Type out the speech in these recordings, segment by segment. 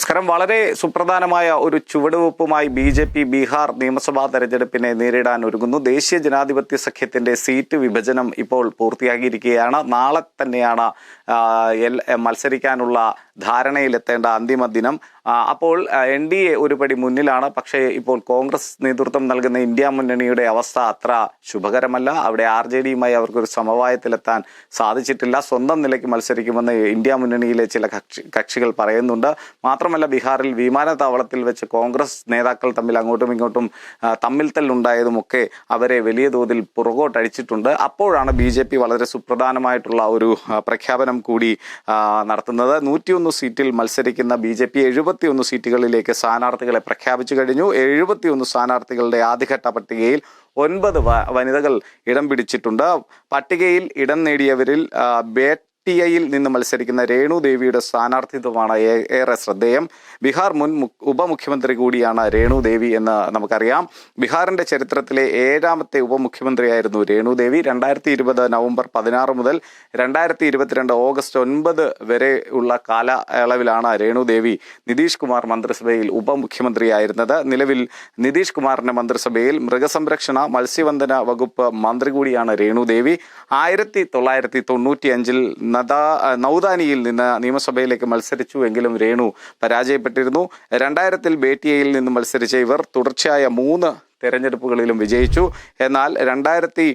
was നമസ്കാരം. വളരെ സുപ്രധാനമായ ഒരു ചുവടുവെപ്പുമായി ബി ജെ പി ബീഹാർ നിയമസഭാ തെരഞ്ഞെടുപ്പിനെ നേരിടാൻ ഒരുങ്ങുന്നു. ദേശീയ ജനാധിപത്യ സഖ്യത്തിന്റെ സീറ്റ് വിഭജനം ഇപ്പോൾ പൂർത്തിയാക്കിയിരിക്കുകയാണ്. നാളെ തന്നെയാണ് മത്സരിക്കാനുള്ള ധാരണയിലെത്തേണ്ട അന്തിമ ദിനം. അപ്പോൾ എൻ ഡി എ ഒരുപടി മുന്നിലാണ്. പക്ഷേ ഇപ്പോൾ കോൺഗ്രസ് നേതൃത്വം നൽകുന്ന ഇന്ത്യ മുന്നണിയുടെ അവസ്ഥ അത്ര ശുഭകരമല്ല. അവിടെ ആർ ജെ ഡിയുമായി അവർക്കൊരു സമവായത്തിലെത്താൻ സാധിച്ചിട്ടില്ല. സ്വന്തം നിലയ്ക്ക് മത്സരിക്കുമെന്ന് ഇന്ത്യ മുന്നണിയിലെ ചില കക്ഷി കക്ഷികൾ പറയുന്നുണ്ട്. മാത്രമല്ല ബീഹാറിൽ വിമാനത്താവളത്തിൽ വെച്ച് കോൺഗ്രസ് നേതാക്കൾ തമ്മിൽ അങ്ങോട്ടും ഇങ്ങോട്ടും തമ്മിൽ തല്ലുണ്ടായതുമൊക്കെ അവരെ വലിയ തോതിൽ പുറകോട്ടടിച്ചിട്ടുണ്ട് അപ്പോഴാണ് ബി ജെ പി വളരെ സുപ്രധാനമായിട്ടുള്ള ഒരു പ്രഖ്യാപനം കൂടി നടത്തുന്നത്. നൂറ്റിയൊന്ന് സീറ്റിൽ മത്സരിക്കുന്ന ബി ജെ പി എഴുപത്തിയൊന്ന് സീറ്റുകളിലേക്ക് സ്ഥാനാർത്ഥികളെ പ്രഖ്യാപിച്ചു കഴിഞ്ഞു. എഴുപത്തിയൊന്ന് സ്ഥാനാർത്ഥികളുടെ ആദ്യഘട്ട പട്ടികയിൽ ഒൻപത് വനിതകൾ ഇടം പിടിച്ചിട്ടുണ്ട്. പട്ടികയിൽ ഇടം നേടിയവരിൽ ബേട്ട് ടി ഐയിൽ നിന്ന് മത്സരിക്കുന്ന രേണു ദേവിയുടെ സ്ഥാനാർത്ഥിത്വമാണ് ഏറെ ശ്രദ്ധേയം. ബീഹാർ മുൻ ഉപമുഖ്യമന്ത്രി കൂടിയാണ് രേണു ദേവി എന്ന് നമുക്കറിയാം. ബീഹാറിന്റെ ചരിത്രത്തിലെ ഏഴാമത്തെ ഉപമുഖ്യമന്ത്രിയായിരുന്നു രേണു ദേവി. രണ്ടായിരത്തി ഇരുപത് നവംബർ പതിനാറ് മുതൽ രണ്ടായിരത്തി ഇരുപത്തിരണ്ട് ഓഗസ്റ്റ് ഒൻപത് വരെ ഉള്ള കാലയളവിലാണ് രേണു ദേവി നിതീഷ് കുമാർ മന്ത്രിസഭയിൽ ഉപമുഖ്യമന്ത്രിയായിരുന്നത്. നിലവിൽ നിതീഷ് കുമാറിന്റെ മന്ത്രിസഭയിൽ മൃഗസംരക്ഷണ മത്സ്യബന്ധന വകുപ്പ് മന്ത്രി കൂടിയാണ് രേണു ദേവി. ആയിരത്തി തൊള്ളായിരത്തി തൊണ്ണൂറ്റി അഞ്ചിൽ നദാ നൌദാനിയിൽ നിന്ന് നിയമസഭയിലേക്ക് മത്സരിച്ചു എങ്കിലും രേണു പരാജയപ്പെട്ടിരുന്നു. രണ്ടായിരത്തിൽ ബേട്ടിയയിൽ നിന്ന് മത്സരിച്ച ഇവർ തുടർച്ചയായ മൂന്ന് തെരഞ്ഞെടുപ്പുകളിലും വിജയിച്ചു. എന്നാൽ രണ്ടായിരത്തി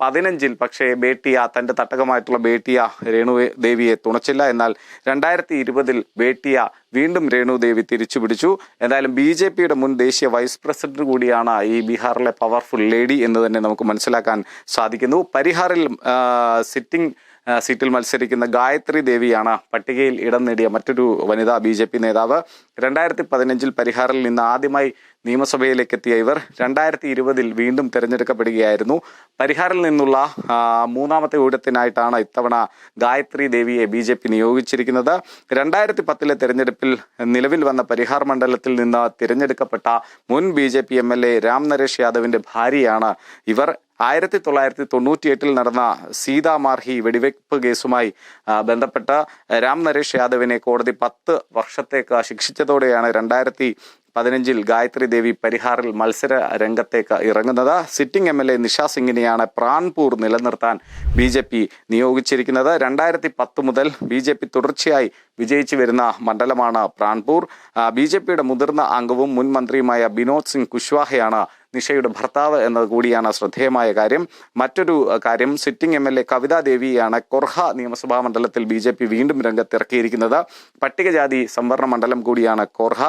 പതിനഞ്ചിൽ പക്ഷേ ബേട്ടിയ തന്റെ തട്ടകമായിട്ടുള്ള ബേട്ടിയ രേണു ദേവിയെ തുണച്ചില്ല. എന്നാൽ രണ്ടായിരത്തി ഇരുപതിൽ ബേട്ടിയ വീണ്ടും രേണു ദേവി തിരിച്ചു പിടിച്ചു. എന്തായാലും ബി ജെ പിയുടെ മുൻ ദേശീയ വൈസ് പ്രസിഡന്റ് കൂടിയാണ് ഈ ബീഹാറിലെ പവർഫുൾ ലേഡി എന്ന് തന്നെ നമുക്ക് മനസ്സിലാക്കാൻ സാധിക്കുന്നു. പരിഹാറിൽ സിറ്റിംഗ് സീറ്റിൽ മത്സരിക്കുന്ന ഗായത്രി ദേവിയാണ് പട്ടികയിൽ ഇടം നേടിയ മറ്റൊരു വനിതാ ബി ജെ പി നേതാവ്. രണ്ടായിരത്തി പതിനഞ്ചിൽ പരിഹാറിൽ നിന്ന് ആദ്യമായി നിയമസഭയിലേക്ക് എത്തിയ ഇവർ രണ്ടായിരത്തി ഇരുപതിൽ വീണ്ടും തിരഞ്ഞെടുക്കപ്പെടുകയായിരുന്നു. പരിഹാറിൽ നിന്നുള്ള മൂന്നാമത്തെ ഊഴത്തിനായിട്ടാണ് ഇത്തവണ ഗായത്രി ദേവിയെ ബി ജെ പി നിയോഗിച്ചിരിക്കുന്നത്. രണ്ടായിരത്തി പത്തിലെ തെരഞ്ഞെടുപ്പിൽ നിലവിൽ വന്ന പരിഹാർ മണ്ഡലത്തിൽ നിന്ന് തിരഞ്ഞെടുക്കപ്പെട്ട മുൻ B J P M L A Ram Naresh യാദവിന്റെ ഭാര്യയാണ് ഇവർ. ആയിരത്തി തൊള്ളായിരത്തി തൊണ്ണൂറ്റിയെട്ടിൽ നടന്ന സീതാമാർഹി വെടിവെയ്പ്പ് കേസുമായി ബന്ധപ്പെട്ട രാം നരേഷ് യാദവിനെ കോടതി പത്ത് വർഷത്തേക്ക് ശിക്ഷിച്ചതോടെയാണ് രണ്ടായിരത്തി പതിനഞ്ചിൽ ഗായത്രി ദേവി പരിഹാറിൽ മത്സര രംഗത്തേക്ക് ഇറങ്ങുന്നത്. Sitting M L A Nisha സിംഗിനെയാണ് Pranpur നിലനിർത്താൻ ബി ജെ പി നിയോഗിച്ചിരിക്കുന്നത്. രണ്ടായിരത്തി പത്ത് മുതൽ ബി ജെ പി തുടർച്ചയായി വിജയിച്ചു വരുന്ന മണ്ഡലമാണ് പ്രാൺപൂർ. ബി ജെ പിയുടെ മുതിർന്ന അംഗവും മുൻ മന്ത്രിയുമായ ബിനോദ് സിംഗ് കുശ്വാഹയാണ് നിഷയുടെ ഭർത്താവ് എന്നത് കൂടിയാണ് ശ്രദ്ധേയമായ കാര്യം. മറ്റൊരു കാര്യം സിറ്റിംഗ് എം എൽ എ കവിതാ ദേവിയാണ് കൊർഹ നിയമസഭാ മണ്ഡലത്തിൽ ബി ജെ പി വീണ്ടും രംഗത്തിറക്കിയിരിക്കുന്നത്. പട്ടികജാതി സംവരണ മണ്ഡലം കൂടിയാണ് കൊർഹ.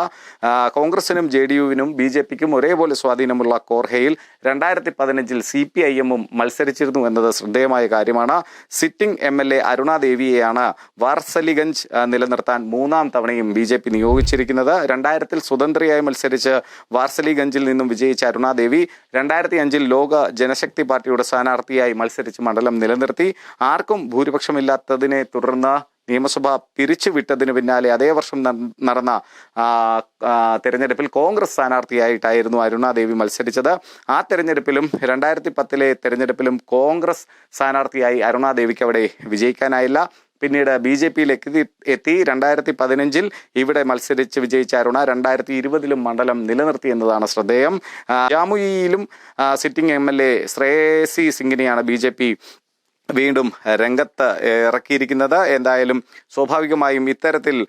കോൺഗ്രസിനും ജെ ഡി യുവിനും ബി ജെ പിക്കും ഒരേപോലെ സ്വാധീനമുള്ള കോർഹയിൽ രണ്ടായിരത്തി പതിനഞ്ചിൽ സി പി ഐ എമ്മും മത്സരിച്ചിരുന്നു എന്നത് ശ്രദ്ധേയമായ കാര്യമാണ്. സിറ്റിംഗ് എം എൽ എ അരുണാദേവിയെയാണ് വാർസലിഗഞ്ച് നിലനിർത്താൻ മൂന്നാം തവണയും ബി ജെ പി നിയോഗിച്ചിരിക്കുന്നത്. രണ്ടായിരത്തിൽ സ്വതന്ത്രയായി മത്സരിച്ച് വാർസലിഗഞ്ചിൽ നിന്നും വിജയിച്ച അരുണാദേവി രണ്ടായിരത്തി അഞ്ചിൽ ലോക ജനശക്തി പാർട്ടിയുടെ സ്ഥാനാർത്ഥിയായി മത്സരിച്ച് മണ്ഡലം നിലനിർത്തി. ആർക്കും ഭൂരിപക്ഷമില്ലാത്തതിനെ തുടർന്ന് നിയമസഭ പിരിച്ചുവിട്ടതിന് പിന്നാലെ അതേ വർഷം നടന്ന തെരഞ്ഞെടുപ്പിൽ കോൺഗ്രസ് സ്ഥാനാർത്ഥിയായിട്ടായിരുന്നു അരുണാദേവി മത്സരിച്ചത്. ആ തെരഞ്ഞെടുപ്പിലും രണ്ടായിരത്തി പത്തിലെ തെരഞ്ഞെടുപ്പിലും കോൺഗ്രസ് സ്ഥാനാർത്ഥിയായി അരുണാദേവിക്ക് അവിടെ വിജയിക്കാനായില്ല. പിന്നീട് ബി ജെ പിയിലേക്ക് എത്തി- എത്തി. രണ്ടായിരത്തി പതിനഞ്ചിൽ ഇവിടെ മത്സരിച്ച് വിജയിച്ച അരുണ രണ്ടായിരത്തി ഇരുപതിലും മണ്ഡലം നിലനിർത്തി എന്നതാണ് ശ്രദ്ധേയം. ജാമുയിയിലും sitting M L A Shreyasi സിംഗിനെയാണ് B J P വീണ്ടും രംഗത്ത് ഇറക്കിയിരിക്കുന്നത്. എന്തായാലും സ്വാഭാവികമായും ഇത്തരത്തിൽ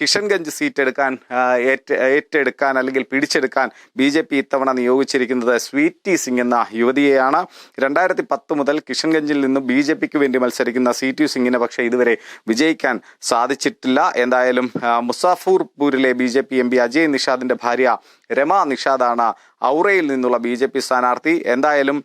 കിഷൻഗഞ്ച് സീറ്റ് എടുക്കാൻ ഏറ്റ- ഏറ്റെടുക്കാൻ അല്ലെങ്കിൽ പിടിച്ചെടുക്കാൻ ബി ജെ പി ഇത്തവണ നിയോഗിച്ചിരിക്കുന്നത് സ്വീറ്റി സിംഗ് എന്ന യുവതിയെയാണ്. രണ്ടായിരത്തി പത്ത് മുതൽ കിഷൻഗഞ്ചിൽ നിന്ന് ബി ജെ പിക്ക് വേണ്ടി മത്സരിക്കുന്ന സീറ്റി സിംഗിന് പക്ഷേ ഇതുവരെ വിജയിക്കാൻ സാധിച്ചിട്ടില്ല. എന്തായാലും മുസാഫൂർപൂരിലെ B J P M P Ajay നിഷാദിന്റെ ഭാര്യ രമ നിഷാദാണ് ഔറയിൽ നിന്നുള്ള ബി ജെ പി സ്ഥാനാർത്ഥി. എന്തായാലും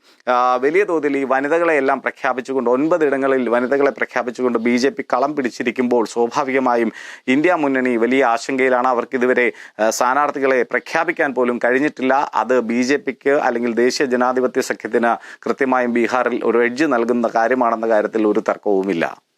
വലിയ തോതിൽ ഈ വനിതകളെയെല്ലാം പ്രഖ്യാപിച്ചുകൊണ്ട് ഒൻപതിടങ്ങളിൽ വനിതകളെ പ്രഖ്യാപിച്ചുകൊണ്ട് ബി ജെ പി കളം പിടിച്ചിരിക്കുമ്പോൾ സ്വാഭാവികമായും ഇന്ത്യ മുന്നണി വലിയ ആശങ്കയിലാണ്. അവർക്ക് ഇതുവരെ സ്ഥാനാർത്ഥികളെ പ്രഖ്യാപിക്കാൻ പോലും കഴിഞ്ഞിട്ടില്ല. അത് ബി ജെ പിക്ക് അല്ലെങ്കിൽ ദേശീയ ജനാധിപത്യ സഖ്യത്തിന് കൃത്യമായും ബീഹാറിൽ ഒരു എഡ്ജ് നൽകുന്ന കാര്യമാണെന്ന കാര്യത്തിൽ ഒരു തർക്കവുമില്ല.